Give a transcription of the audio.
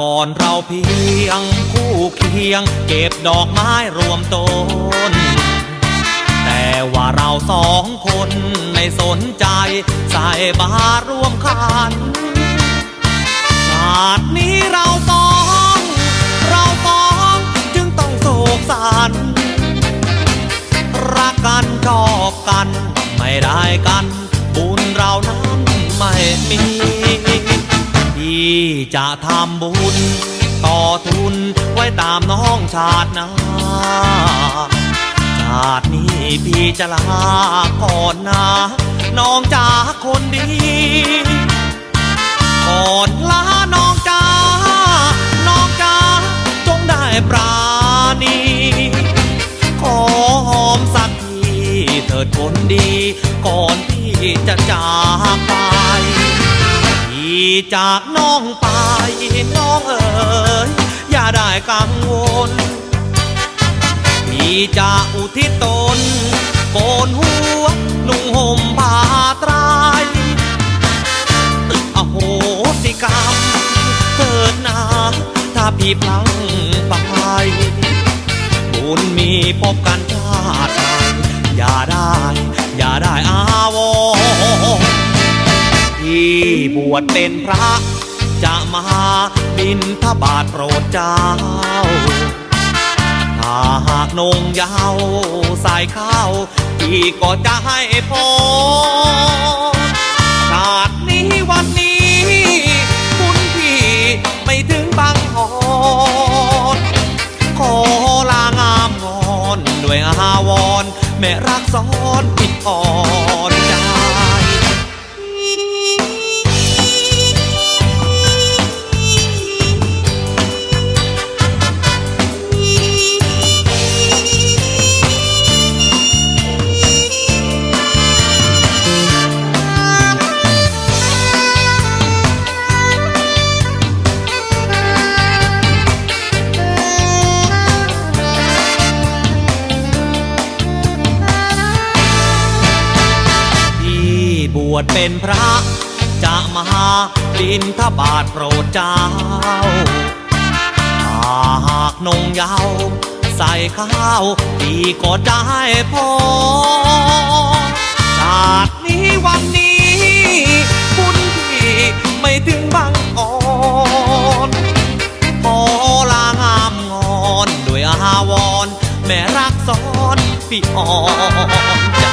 ก่อนเราเพียงคู่เคียง เก็บดอกไม้รวมต้น แต่ว่าเราสองคนไม่สนใจใส่บาตรร่วมขันชาตินี้เราสอง เราสองจึงต้องโศกสันรักกันชอบกันไม่ได้กัน จะทำบุญ ต่อทุนไว้ตามน้องชาตินาชาตินี้พี่จะลาก่อนนะน้องจ๋าคนดีก่อนลาน้องจ้าน้องจ้าจงได้ปราณีขอหอมสักทีเถิดคนดี ก่อนที่จะจากไป จากน้องไปน้องเอ๋ยอย่าได้กังวลพี่จะอุทิศตนโกนหัวนุ่งห่มผ้าไตรายอโหสิกรรมเถิดนาถ้าพี่พลังไปบุญมีพบกันชาติอย่าได้ อย่าได้อาวร ที่บวชเป็นพระ จะมาบินทบาทโปรดเจ้า ถ้าหากนงยาวใส่ข้าวพี่ก็จะให้พรชาตินี้วันนี้ คุณพี่ไม่ถึงบางหอนขอลางามงอน ด้วยอาวรแม่รักซ้อนผิดอ่อน วชเป็นพระ จะมาบินทบาทโปรดเจ้า หากนงเยาวใส่ข้าวพี่ก็จะให้พอชาตินี้วันนี้ คุณพี่ไม่ถึงบางอ่อนขอลางามงอน ด้วยอาวร แม่รักซ้อนพี่อ่อน